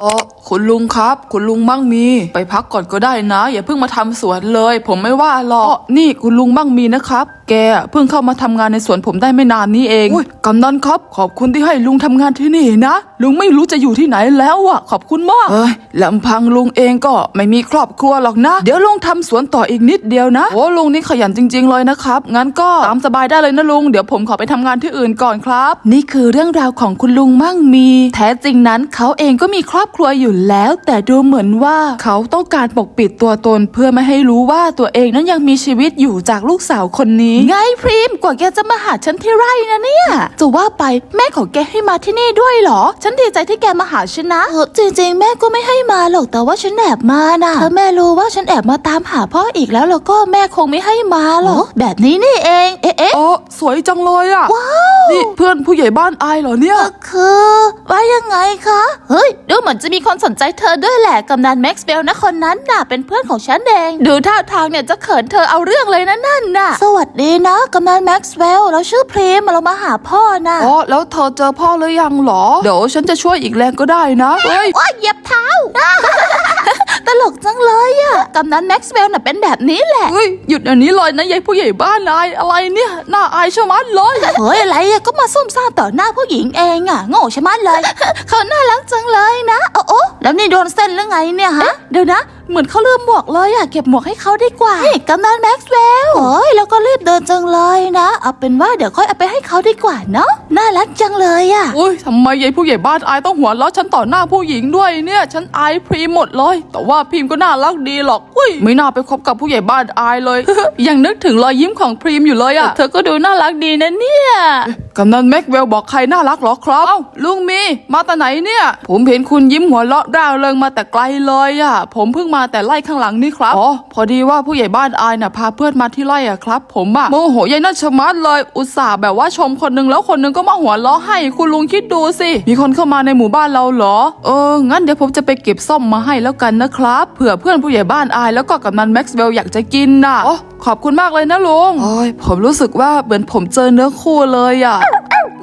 เออ คุณลุงครับ คุณลุงมั่งมี ไปพักก่อนก็ได้นะ อย่าเพิ่งมาทำสวนเลย ผมไม่ว่าหรอกนี่คุณลุงมั่งมีนะครับ แกเพิ่งเข้ามาทำงานในสวนผมได้ไม่นานนี้เองอุ๊ยกำนันครับ ขอบคุณที่ให้ลุงทำงานที่นี่นะ ลุงไม่รู้จะอยู่ที่ไหนแล้วอะ ขอบคุณมากเอ้ยลำพังลุงเองก็ไม่มีครอบครัวหรอกนะ เดี๋ยวลุงทำสวนต่ออีกนิดเดียวนะโอ้ลุงนี่ขยันจริง ๆ เลยนะครับงั้นก็ตามสบายได้เลยนะลุงเดี๋ยวผมขอไปทำงานที่อื่นก่อนครับ นี่คือเรื่องราวของคุณลุงมั่งมี แท้จริงนั้นเขาเองก็มีครอบครัวอยู่แล้ว แต่ดูเหมือนว่าเขาต้องการปกปิดตัวตนเพื่อไม่ให้รู้ว่าตัวเองนั้นยังมีชีวิตอยู่จากลูกสาวคนนี้ ไงพรีมกว่าแกจะมาหาฉันที่ไร่นะเนี่ย จะว่าไปแม่ของแกให้มาที่นี่ด้วยเหรอ ฉันดีใจที่แกมาหาฉันนะจริง ๆ แม่ก็ไม่ให้มาหรอกแต่ว่าฉันแอบมานะถ้าแม่รู้ว่าฉันแอบมาตามหาพ่ออีกแล้วแล้วก็แม่คงไม่ให้มาหรอกแบบนี้นี่เองเอ๊ะเอ๊ะโอ้สวยจังเลยอะว้าวนี่เพื่อนผู้ใหญ่บ้านอายเหรอเนี่ย คือว่ายังไงคะ เฮ้ยดูเหมือนจะมีคนสนใจเธอด้วยแหละกำนันแม็กซ์เวลนะคนนั้นน่ะเป็นเพื่อนของฉันเองดูท่าทางเนี่ยจะเขินเธอเอาเรื่องเลยนะนั่นน่ะ สวัสดีนะกำนันแม็กซ์เวลเราชื่อพรีมเรามาหาพ่อนะอ๋อแล้วเธอเจอพ่อหรือยังเหรอ เดี๋ยวฉันจะช่วยอีกแรงก็ได้นะเฮ้ยว่าเหยียบเท้า ตลกจังเลยอะ กำนันแม็กซ์เวลน่ะเป็นแบบนี้แหละ เฮ้ยหยุดอันนี้เลยนะยายผู้ใหญ่บ้านนายอะไรเนี่ยน่าอายชะมัดเลยเฮ้ยอะไรอะก็มาซุ่มซ่ามต่อหน้าผู้หญิงเองอะโง่ชะมัดเลย เขาน่ารักจังเลยนะโอ้โอ้แล้วนี่โดนเส้นหรือไงเนี่ยฮะเดี๋ยวนะ เหมือนเขาลืมหมวกเลยอะเก็บหมวกให้เขาดีกว่านี่กำนันแม็กซ์เวลโอ้ยแล้วก็รีบเดินจังเลยนะ เอาเป็นว่าเดี๋ยวค่อยเอาไปให้เขาดีกว่าเนาะน่ารักจังเลยอะอุ้ยทำไมยายผู้ใหญ่บ้านอายต้องหัวเราะฉันต่อหน้าผู้หญิงด้วยเนี่ย ฉันอายพรีมหมดเลย แต่ว่าพรีมก็น่ารักดีหรอกอุ้ยไม่น่าไปคบกับผู้ใหญ่บ้านอายเลย ยังนึกถึงรอยยิ้มของพรีมอยู่เลยอะเธอก็ดูน่ารักดีนะเนี่ยกำนันแม็กเวลบอกใครน่ารักเหรอครับเอ้าลุงมีมาแต่ไหนเนี่ย ผมเห็นคุณยิ้มหัวเราะร่าเริงมาแต่ไกลเลยอะผมเพิ่งมาแต่ไล่ข้างหลังนี่ครับ อ๋อ พอดีว่าผู้ใหญ่บ้านอายน่ะพาเพื่อนมาที่ไร่อะครับ ผมอะโมโหยายน่าชะมัดเลย อุตส่าห์แบบว่าชมคนหนึงแล้วคนหนึงก็มาหัวเราะให้ คุณลุงคิดดูสิ มีคนเข้ามาในหมู่บ้านเราเหรอ เออ งั้นเดี๋ยวผมจะไปเก็บส้มมาให้แล้วกันนะครับ เผื่อเพื่อนผู้ใหญ่บ้านอายแล้วก็กำนันแม็กซ์เวลอยากจะกินน่ะอ๋อ ขอบคุณมากเลยนะลุงโอ้ยผมรู้สึกว่าเหมือนผมเจอเนื้อคู่เลยอะ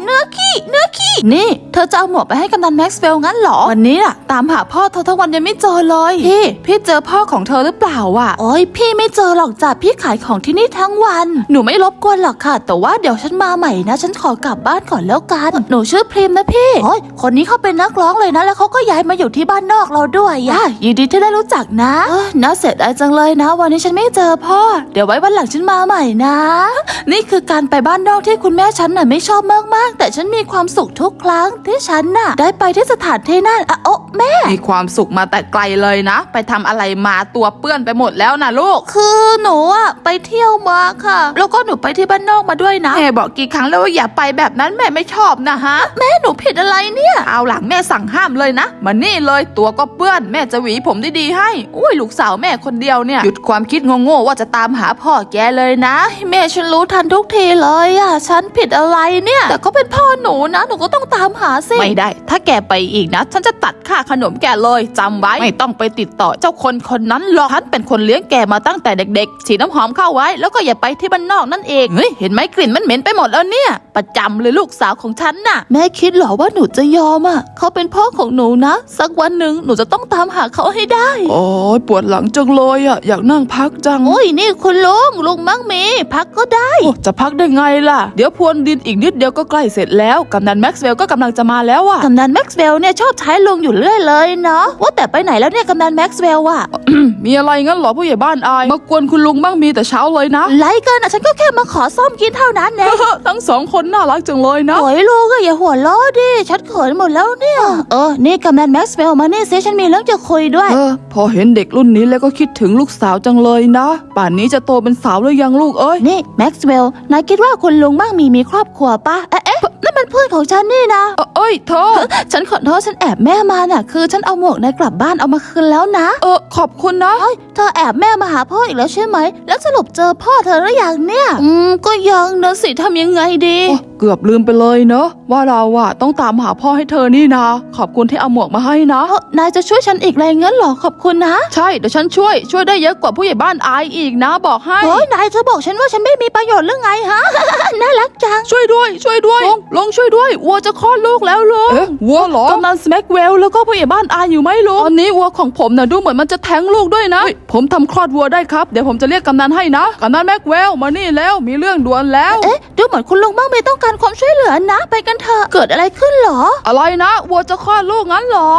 เนื้อขี้เนื้อขี้นี่เธอจะเอาหมวกไปให้กำนันแม็กซ์เวลงั้นเหรอ วันนี้อะตามหาพ่อเธอทั้งวันยังไม่เจอเลยพี่พี่เจอพ่อของเธอหรือเปล่าอะโอ้ยพี่ไม่เจอหรอกจ้ะพี่ขายของที่นี่ทั้งวัน หนูไม่รบกวนหรอกค่ะ แต่ว่าเดี๋ยวฉันมาใหม่นะ ฉันขอกลับบ้านก่อนแล้วกันหนูชื่อพริมนะพี่โอ้ยคนนี้เขาเป็นนักร้องเลยนะ แล้วเขาก็ย้ายมาอยู่ที่บ้านนอกเราด้วยอะยินดีที่ได้รู้จักนะเอ้ยน่าเสียดายจังเลยนะ วันนี้ฉันไม่เจอพ่อ เดี๋ยวไว้วันหลังฉันมาใหม่นะ นี่คือการไปบ้านนอกที่คุณแม่ฉันน่ะไม่ชอบมากๆ แต่ฉันมีความสุขทุกครั้งที่ฉันน่ะ ได้ไปที่สถานที่นั่นอะโอะ แม่ มีความสุขมาแต่ไกลเลยนะ ไปทำอะไรมาตัวเปื้อนไปหมดแล้วนะลูก คือหนูอะไปเที่ยวมาค่ะ แล้วก็หนูไปที่บ้านนอกมาด้วยนะ แม่บอกกี่ครั้งแล้วว่าอย่าไปแบบนั้นแม่ไม่ชอบนะฮะ แม่หนูผิดอะไรเนี่ย เอาหลังแม่สั่งห้ามเลยนะ มานี่เลยตัวก็เปื้อนแม่จะหวีผมดีๆให้ อุ้ยลูกสาวแม่คนเดียวเนี่ย หยุดความคิดโง่ๆว่าจะตามหาพ่อแกเลยนะ แม่ฉันรู้ทันทุกทีเลยอะฉันผิดอะไรเนี่ย แต่ก็เป็นพ่อหนูนะ หนูก็ต้องตามหาสิ ไม่ได้ ถ้าแกไปอีกนะ ฉันจะตัดค่าขนมแกเลยจำไว้ไม่ต้องไปติดต่อเจ้าคนคนนั้นหรอกฉันเป็นคนเลี้ยงแกมาตั้งแต่เด็กๆฉีดน้ำหอมเข้าไว้ แล้วก็อย่าไปที่บ้านนอกนั่นเองเฮ้ยเห็นไหมกลิ่นมันเหม็นไปหมดแล้วเนี่ย ประจำเลยลูกสาวของฉันน่ะ แม่คิดเหรอว่าหนูจะยอมอะเขาเป็นพ่อของหนูนะ สักวันหนึ่งหนูจะต้องตามหาเขาให้ได้โอ้ยปวดหลังจังเลยอะอยากนั่งพักจังโอ้ยนี่คุณลุงลุงมั่งมีพักก็ได้โอ้จะพักได้ไงล่ะเดี๋ยวพรวนดินอีกนิดเดียวก็ใกล้เสร็จแล้วกำนันแม็กซ์เวลก็กำลังจะมาแล้วอะกำนันแม็กซ์เวลเนี่ยชอบใช้ลุงอยู่เรื่อยเลยเนาะว่าแต่ไปไหนแล้วเนี่ยกำนันแม็กซ์เวลอะมีอะไรงั้นเหรอผู้ใหญ่บ้านอายมากวนคุณลุงบ้างมีแต่เช้าเลยนะไรเกินอะฉันก็แค่มาขอส้มกินเท่านั้นเองทั้งสองคนน่ารักจังเลยนะโอ้ยลูกอะอย่าหัวล้อดิฉันเขินหมดแล้วเนี่ยเออนี่กำนันแม็กซ์เวลมานี่ซิฉันมีเรื่องจะคุยด้วย เออ พอเห็นเด็กรุ่นนี้แล้วก็คิดถึงลูกสาวจังเลยนะ ป่านนี้จะโตเป็นสาวหรือยังลูกเอ้ยนี่แม็กซ์เวลนายคิดว่าคุณลุงบ้างมีมีครอบครัวปะเอ๊ะเอ๊ะนั่นมันเพื่อนของฉันนี่นะเอ้ยเอ้ยเธอฉันขอโทษฉันแอบแม่มาน่ะคือฉันเอาหมวกนายกลับบ้านเอามาคืนแล้วนะ เออขอบคุณนะเอ้ยเธอแอบแม่มาหาพ่ออีกแล้วใช่ไหม แล้วสรุปเจอพ่อเธอหรือยังเนี่ย อืมก็ยังนะสิทำยังไงดี โอ้เกือบลืมไปเลยเนอะว่าเราอะต้องตามหาพ่อให้เธอนี่นะ ขอบคุณที่เอาหมวกมาให้นะเอ้านายจะช่วยฉันอีกแรงงั้นเหรอขอบคุณนะ ใช่เดี๋ยวฉันช่วยช่วยได้เยอะกว่าผู้ใหญ่บ้านอายอีกนะ บอกให้ เฮ้ยนายจะบอกฉันว่าฉันไม่มีประโยชน์หรือไงฮะ น่ารักจัง ช่วยด้วย ช่วยด้วยลงลงช่วยด้วยวัวจะคลอดลูกแล้วลุงเอ๊ะวัวเหรอกำนันสแม็กเวลแล้วก็ผู้ใหญ่บ้านอายอยู่ไหมลุงตอนนี้วัวของผมน่ะดูเหมือนมันจะแท้งลูกด้วยนะเฮ้ยผมทำคลอดวัวได้ครับเดี๋ยวผมจะเรียกกำนันให้นะกำนันแม็กเวลมานี่แล้วมีเรื่องด่วนแล้ว เอ๊ะดูเหมือนคุณลุงบ้างไม่ต้องการความช่วยเหลือนะ ไปกันเถอะ เกิดอะไรขึ้นเหรอ อะไรนะวัวจะคลอดลูกงั้นเหรอ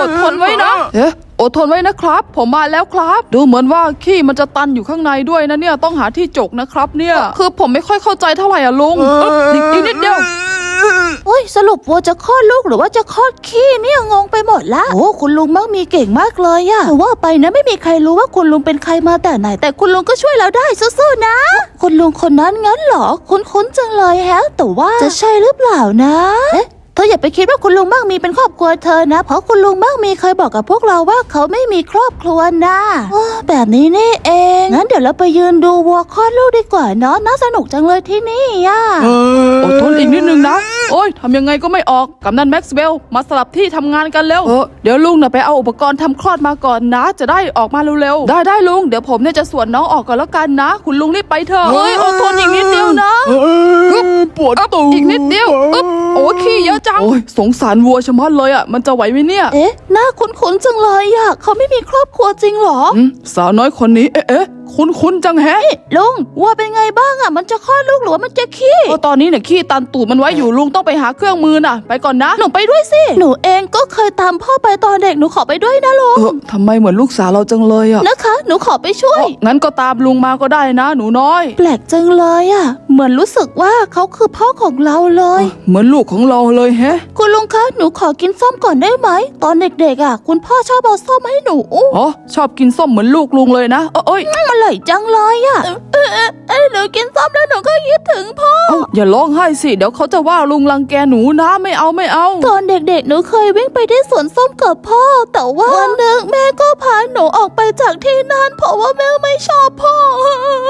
อดทนไว้นะเอ๊ะอดทนไว้นะครับ ผมมาแล้วครับ ดูเหมือนว่าขี้มันจะตันอยู่ข้างในด้วยนะเนี่ยต้องหาที่จกนะครับเนี่ย คือผมไม่ค่อยเข้าใจเท่าไหร่อะลุงเอ๊ะอีกอีกนิดเดียว โอ้ยสรุปวัวจะคลอดลูกหรือว่าจะคลอดขี้เนี่ยงงไปหมดละโอ้คุณลุงมั่งมีเก่งมากเลยอะแต่ว่าไปนะไม่มีใครรู้ว่าคุณลุงเป็นใครมาแต่ไหน แต่คุณลุงก็ช่วยเราได้สู้ๆนะ คุณลุงคนนั้นงั้นเหรอ คุ้นๆจังเลยแฮะแต่ว่าจะใช่หรือเปล่านะเอ๊ะ เธออย่าไปคิดว่าคุณลุงมั่งมีเป็นครอบครัวเธอนะ เพราะคุณลุงมั่งมีเคยบอกกับพวกเราว่าเขาไม่มีครอบครัวนะอ้อแบบนี้นี่เอง งั้นเดี๋ยวเราไปยืนดูวัวคลอดลูกดีกว่าเนาะน่าสนุกจังเลยที่นี่อะอดทนอีกนิดนึงนะโอ้ยทำยังไงก็ไม่ออกกำนันแม็กซ์เวลมาสลับที่ทำงานกันเร็ว เออเดี๋ยวลุงน่ะไปเอาอุปกรณ์ทำคลอดมาก่อนนะ จะได้ออกมาเร็วๆ ได้ได้ลุง เดี๋ยวผมเนี่ยจะสวนน้องออกก่อนแล้วกันนะ คุณลุงรีบไปเถอะเฮ้ยอดทนอีกนิดเดียวนะปวดตูอีกนิดเดียวอึ๊บโอ้ขี้เยอะจัง โอ้ยสงสารวัวชะมัดเลยอะ มันจะไหวไหมเนี่ยเอ๊ะหน้าคุ้นๆจังเลยอะเขาไม่มีครอบครัวจริงเหรอ อืมสาวน้อยคนนี้ เอ๊ะเอ๊ะ คุ้นคุ้นๆจังแฮะลุงวัวเป็นไงบ้างอะมันจะคลอดลูกหรือว่ามันจะขี้ก็ตอนนี้เนี่ยขี้ตันตูดมันไว้อยู่ลุงต้องไปหาเครื่องมือน่ะ ไปก่อนนะหนูไปด้วยสิหนูเองก็เคยตามพ่อไปตอนเด็กหนูขอไปด้วยนะลุงเออทำไมเหมือนลูกสาวเราจังเลยอะนะคะ หนูขอไปช่วย งั้นก็ตามลุงมาก็ได้นะ หนูน้อย แปลกจังเลยอะเหมือนรู้สึกว่าเขาคือพ่อของเราเลย เหมือนลูกของเราเลยแฮะ คุณลุงคะหนูขอกินส้มก่อนได้ไหมตอนเด็กๆอะคุณพ่อชอบเอาส้มให้หนูอู้อ๋อชอบกินส้มเหมือนลูกลุงเลยนะเออเอ้ยมันอร่อยจังเลยอะ เออเออเออหนูกินส้มแล้วหนูก็คิดถึงพ่อเอ้าอย่าร้องไห้สิ เดี๋ยวเขาจะว่าลุงรังแกหนูนะไม่เอาไม่เอา ตอนเด็กๆ หนูเคยวิ่งไปที่สวนส้มกับพ่อ แต่ว่าวันหนึ่งแม่ก็พาหนูออกไปจากที่นั่นเพราะว่าแม่ไม่ชอบพ่อ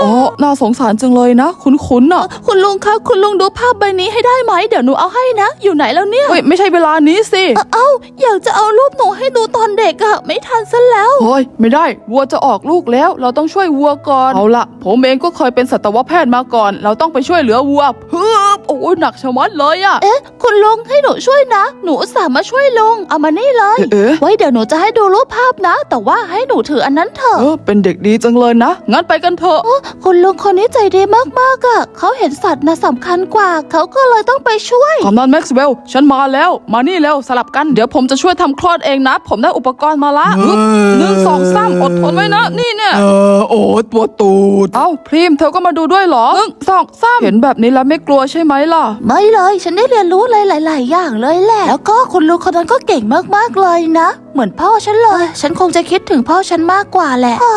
อ๋อ น่าสงสารจังเลยนะ คุ้นๆอะคุณลุงคะคุณลุงดูภาพใบนี้ให้ได้ไหม เดี๋ยวหนูเอาให้นะ อยู่ไหนแล้วเนี่ย เฮ้ยไม่ใช่เวลานี้สิ เอ้าอยากจะเอารูปหนูให้ดูตอนเด็กอะไม่ทันซะแล้วเฮ้ยไม่ได้ วัวจะออกลูกแล้ว เราต้องช่วยวัวก่อน เอาละผมเองก็เคยเป็นสัตวแพทย์มาก่อน เราต้องไปช่วยเหลือวัวเฮ้อโอ้ยหนักชะมัดเลยอะเอ๊ะ คุณลุงให้หนูช่วยนะ หนูอุตส่าห์มาช่วยลุงเอามานี่เลย เอ๊ะไว้เดี๋ยวหนูจะให้ดูรูปภาพนะ แต่ว่าให้หนูถืออันนั้นเถอะ เออเป็นเด็กดีจังเลยนะ งั้นไปกันเถอะคุณลุงคนนี้ใจดีมากๆอะเขาเห็นสัตว์นะสำคัญกว่า เขาก็เลยต้องไปช่วย กำนันแม็กซ์เวลล์ฉันมาแล้ว มานี่เร็วสลับกัน เดี๋ยวผมจะช่วยทำคลอดเองนะ ผมได้อุปกรณ์มาละฮึบหนึ่งสองสามอดทนไว้นะ นี่เนี่ย เออโอ้ปวดตูด เอ้าพรีมเธอก็มาดูด้วยเหรอหนึ่งสองสามเห็นแบบนี้แล้วไม่กลัวใช่ไหมล่ะ ไม่เลย ฉันได้เรียนรู้เลยหลาย ๆ อย่างเลยแหละ แล้วก็คุณลุงคนนั้นก็เก่งมากๆเลยนะ เหมือนพ่อฉันเลย ฉันคงจะคิดถึงพ่อฉันมากกว่าแหละฮ่า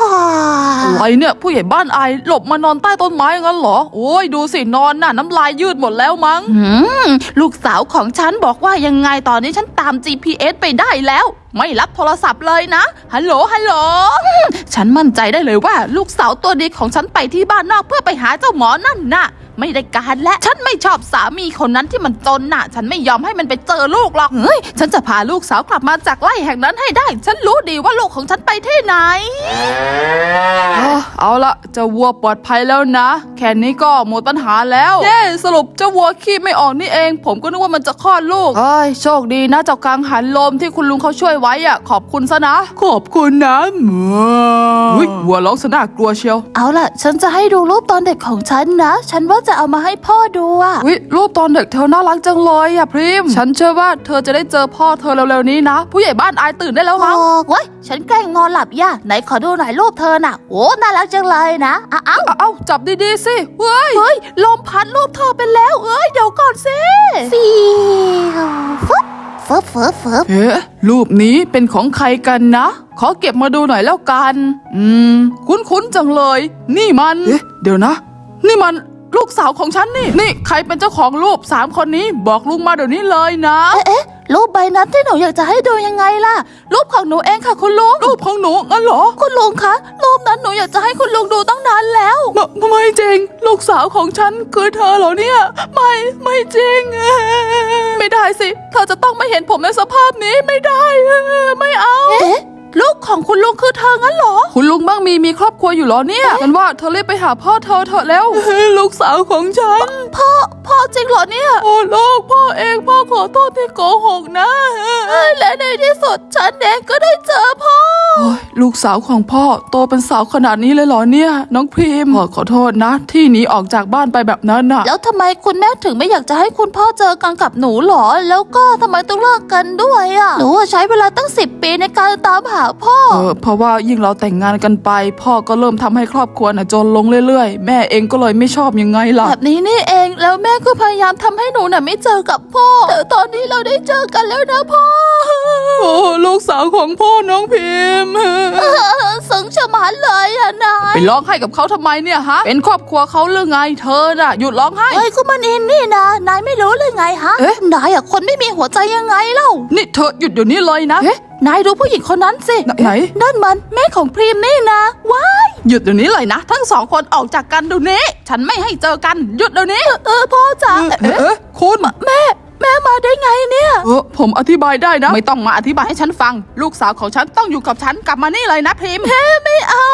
ฮ่าอะไรเนี่ยผู้ใหญ่บ้านอายหลบมานอนใต้ต้นไม้งั้นเหรอ โอ้ยดูสินอนน่ะน้ำลายยืดหมดแล้วมั้งหืมลูกสาวของฉันบอกว่ายังไงตอนนี้ฉันตาม GPS ไปได้แล้ว ไม่รับโทรศัพท์เลยนะ ฮัลโหล ฮัลโหล ฉันมั่นใจได้เลยว่า ลูกสาวตัวดีของฉันไปที่บ้านนอกเพื่อไปหาเจ้าหมอนั่นน่ะ ไม่ได้การและฉันไม่ชอบสามีคนนั้นที่มันจนน่ะ ฉันไม่ยอมให้มันไปเจอลูกหรอกเฮ้ยฉันจะพาลูกสาวกลับมาจากไร่แห่งนั้นให้ได้ ฉันรู้ดีว่าลูกของฉันไปที่ไหนเอาเอาละเจ้าวัวปลอดภัยแล้วนะ แค่นี้ก็หมดปัญหาแล้วเย้สรุปเจ้าวัวขี้ไม่ออกนี่เอง ผมก็นึกว่ามันจะคลอดลูกเอ้ยโชคดีนะเจ้ากังหันลมที่คุณลุงเขาช่วยไว้อะ ขอบคุณซะนะ ขอบคุณนะหมออุ้ยวัวร้องสน่ากลัวเชียว เอาล่ะ ฉันจะให้ดูรูปตอนเด็กของฉันนะ ฉันว่าจะเอามาให้พ่อดูอะวิรูปตอนเด็กเธอน่ารักจังเลยอะพริม ฉันเชื่อว่าเธอจะได้เจอพ่อเธอเร็วๆนี้นะ ผู้ใหญ่บ้านอายตื่นได้แล้วมั้ง โอ้เว้ยฉันแกล้งนอนหลับย่าไหนขอดูหน่อยรูปเธอน่ะโอ้น่ารักจังเลยนะอ้าวเอาเอาจับดีๆสิเฮ้ย เฮ้ย ลมพัดรูปเธอไปแล้ว เอ้ย เดี๋ยวก่อนสิฟีฟึบฟึบฟึบฟึบเอ๊ะรูปนี้เป็นของใครกันนะ ขอเก็บมาดูหน่อยแล้วกัน อืม คุ้นๆจังเลย นี่มัน เอ๊ะ เดี๋ยวนะ นี่มัน ลูกสาวของฉันนี่ นี่ใครเป็นเจ้าของรูปสามคนนี้ บอกลุงมาเดี๋ยวนี้เลยนะรูปใบนั้นที่หนูอยากจะให้ดูยังไงล่ะ รูปของหนูเองค่ะคุณลุง รูปของหนูงั้นเหรอ คุณลุงคะ รูปนั้นหนูอยากจะให้คุณลุงดูตั้งนานแล้วไม่ไม่จริง ลูกสาวของฉันคือเธอเหรอเนี่ย ไม่ไม่จริง ไม่ได้สิ เธอจะต้องไม่เห็นผมในสภาพนี้ไม่ได้ ไม่เอา เอ๊ะ ลูกของคุณลุงคือเธองั้นเหรอ คุณลุงบ้างมีมีครอบครัวอยู่เหรอเนี่ยฉันว่าเธอรีบไปหาพ่อเธอเถอะแล้วลูกสาวของฉัน พ่อ พ่อจริงเหรอเนี่ย โอ้ลูกพ่อเองพ่อขอโทษที่โกหกนะเอ้ยและในที่สุดฉันเองก็ได้เจอพ่อโอ้ยลูกสาวของพ่อโตเป็นสาวขนาดนี้เลยเหรอเนี่ย น้องพรีมพ่อขอโทษนะ ที่หนีออกจากบ้านไปแบบนั้นน่ะ แล้วทำไมคุณแม่ถึงไม่อยากจะให้คุณพ่อเจอกันกับหนูหรอ แล้วก็ทำไมต้องเลิกกันด้วยอะหนูอะใช้เวลาตั้งสิบปีในการตามหาพ่อ เออเพราะว่ายิ่งเราแต่งงานกันไป พ่อก็เริ่มทำให้ครอบครัวน่ะจนลงเรื่อยๆ แม่เองก็เลยไม่ชอบยังไงล่ะ แบบนี้นี่เองแล้วแม่ก็พยายามทำให้หนูน่ะไม่เจอกับพ่อแต่ตอนนี้เราได้เจอกันแล้วนะพ่อโอ้ลูกสาวของพ่อน้องพิมพ์สึงชะมัดเลยอะนายไปร้องไห้กับเขาทำไมเนี่ยฮะ เป็นครอบครัวเขาหรือไงเธอน่ะหยุดร้องไห้ เฮ้ยก็มันอินนี่นะนายไม่รู้เลยไงฮะเอ๊ะ นายอะคนไม่มีหัวใจยังไงเล่า นี่เธอหยุดเดี๋ยวนี้เลยนะ เอ๊ะ นายดูผู้หญิงคนนั้นสิ ไหน นั่นมันแม่ของพรีมนี่นะว้าย หยุดเดี๋ยวนี้เลยนะ ทั้งสองคนออกจากกันเดี๋ยวนี้ ฉันไม่ให้เจอกัน หยุดเดี๋ยวนี้ เออพ่อจ๋าเอ๊ะเอ๊ะคุณแม่ แม่มาได้ไงเนี่ย เออผมอธิบายได้นะ ไม่ต้องมาอธิบายให้ฉันฟัง ลูกสาวของฉันต้องอยู่กับฉันกลับมานี่เลยนะพิมพ์ไม่เอา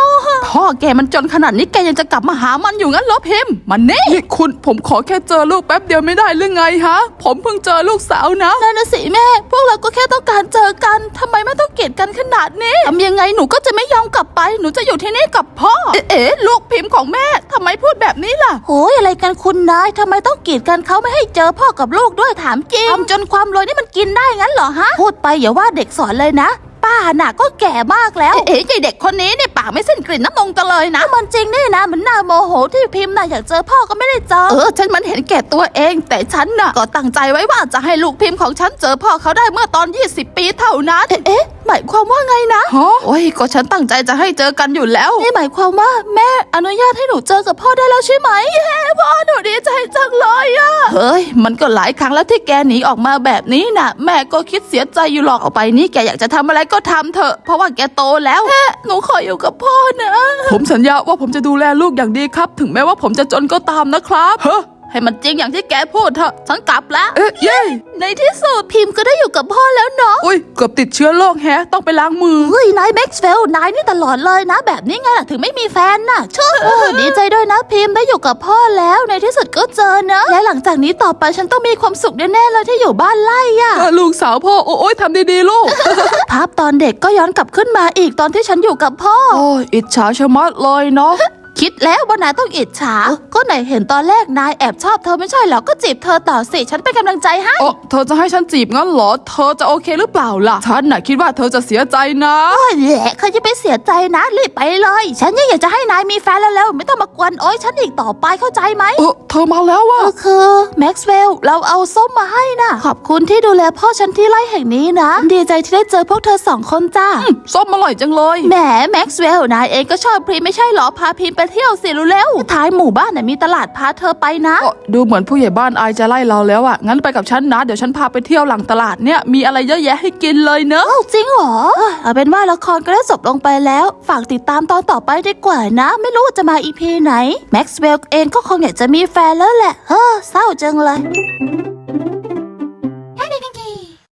พ่อแกมันจนขนาดนี้แกยังจะกลับมาหามันอยู่งั้นเหรอพิมพ์มันนี่นี่คุณผมขอแค่เจอลูกแป๊บเดียวไม่ได้หรือไงฮะ ผมเพิ่งเจอลูกสาวนะ นั่นนะสิแม่ พวกเราก็แค่ต้องการเจอกันทำไมไม่ต้องเกลียดกันขนาดนี้ทำยังไงหนูก็จะไม่ยอมกลับไป หนูจะอยู่ที่นี่กับพ่อ เอ๊ะเอ๊ะลูกพิมพ์ของแม่ทำไมพูดแบบนี้ล่ะ โอ้ยอะไรกันคุณนายทำไมต้องกีดกันเขาไม่ให้เจอพ่อกับลูกด้วยถามจริงทำจนความรวยนี่มันกินได้งั้นเหรอฮะ พูดไปอย่าว่าเด็กสอนเลยนะ ป้าน่ะก็แก่มากแล้ว เอ๊ะไอเด็กคนนี้เนี่ยปากไม่สิ้นกลิ่นน้ำนงจังเลยนะ มันจริงนี่นะมันน่าโมโหที่พิมพ์น่ะอยากเจอพ่อก็ไม่ได้เจอ เออฉันมันเห็นแก่ตัวเอง แต่ฉันน่ะก็ตั้งใจไว้ว่าจะให้ลูกพิมพ์ของฉันเจอพ่อเขาได้เมื่อตอน 20 ปีเท่านั้น เอ๊ะ หมายความว่าไงนะฮะโอ้ยก็ฉันตั้งใจจะให้เจอกันอยู่แล้ว นี่หมายความว่าแม่อนุญาตให้หนูเจอกับพ่อได้แล้วใช่ไหมเฮ้พ่อหนูดีใจจังเลยอะเฮ้ย มันก็หลายครั้งแล้วที่แกหนีออกมาแบบนี้น่ะแม่ก็คิดเสียใจอยู่หรอกออกไปนี่แกอยากจะทำอะไรก็ทำเถอะ เพราะว่าแกโตแล้วหนูขออยู่กับพ่อนะ ผมสัญญาว่าผมจะดูแลลูกอย่างดีครับ ถึงแม้ว่าผมจะจนก็ตามนะครับเฮ้ ให้มันจริงอย่างที่แกพูดเถอะฉันกลับแล้ว เอ๊ะเย้ในที่สุดพิมพ์ก็ได้อยู่กับพ่อแล้วเนาะอุ้ยเกือบติดเชื้อโรคแฮะ ต้องไปล้างมือ เฮ้ยนายแม็กซ์เวลนายนี่ตลอดเลยนะ แบบนี้ไงล่ะถึงไม่มีแฟนน่ะเชื่อเออดีใจด้วยนะพิมพ์ได้อยู่กับพ่อแล้วในที่สุดก็เจอนะ และหลังจากนี้ต่อไปฉันต้องมีความสุขแน่ๆเลยที่อยู่บ้านไร่อะเออลูกสาวพ่อ โอ้ยทำดีๆลูก ภาพตอนเด็กก็ย้อนกลับขึ้นมาอีกตอนที่ฉันอยู่กับพ่อ โอ้ยอิจฉาชะมัดเลยเนาะ คิดแล้วว่านายต้องอิจฉา ก็ไหนเห็นตอนแรกนายแอบชอบเธอไม่ใช่เหรอ ก็จีบเธอต่อสิ ฉันเป็นกำลังใจให้ โอ้เธอจะให้ฉันจีบงั้นเหรอ เธอจะโอเคหรือเปล่าล่ะ ฉันน่ะคิดว่าเธอจะเสียใจนะ โอ้ยแหละเขาจะไปเสียใจนะ รีบไปเลย ฉันยังอยากจะให้นายมีแฟนแล้วๆไม่ต้องมากวนโอ้ยฉันอีกต่อไปเข้าใจไหมเออเธอมาแล้วว่ะ ก็คือแม็กซ์เวลเราเอาส้มมาให้นะขอบคุณที่ดูแลพ่อฉันที่ไร่แห่งนี้นะ ดีใจที่ได้เจอพวกเธอสองคนจ้า ส้มอร่อยจังเลย แหมแม็กซ์เวลนายเองก็ชอบพรีมไม่ใช่เหรอ พาพรีมไปเที่ยวสิรู้เร็วท้ายหมู่บ้านน่ะมีตลาดพาเธอไปนะก็ดูเหมือนผู้ใหญ่บ้านอายจะไล่เราแล้วอะ งั้นไปกับฉันนะ เดี๋ยวฉันพาไปเที่ยวหลังตลาดเนี่ย มีอะไรเยอะแยะให้กินเลยเนอะเอ้าจริงเหรอเอ้ยเอาเป็นว่าละครก็ได้จบลงไปแล้ว ฝากติดตามตอนต่อไปดีกว่านะ ไม่รู้ว่าจะมาอีพีไหน แม็กซ์เวลเองก็คงอยากจะมีแฟนแล้วแหละ เฮ้อเศร้าจังเลย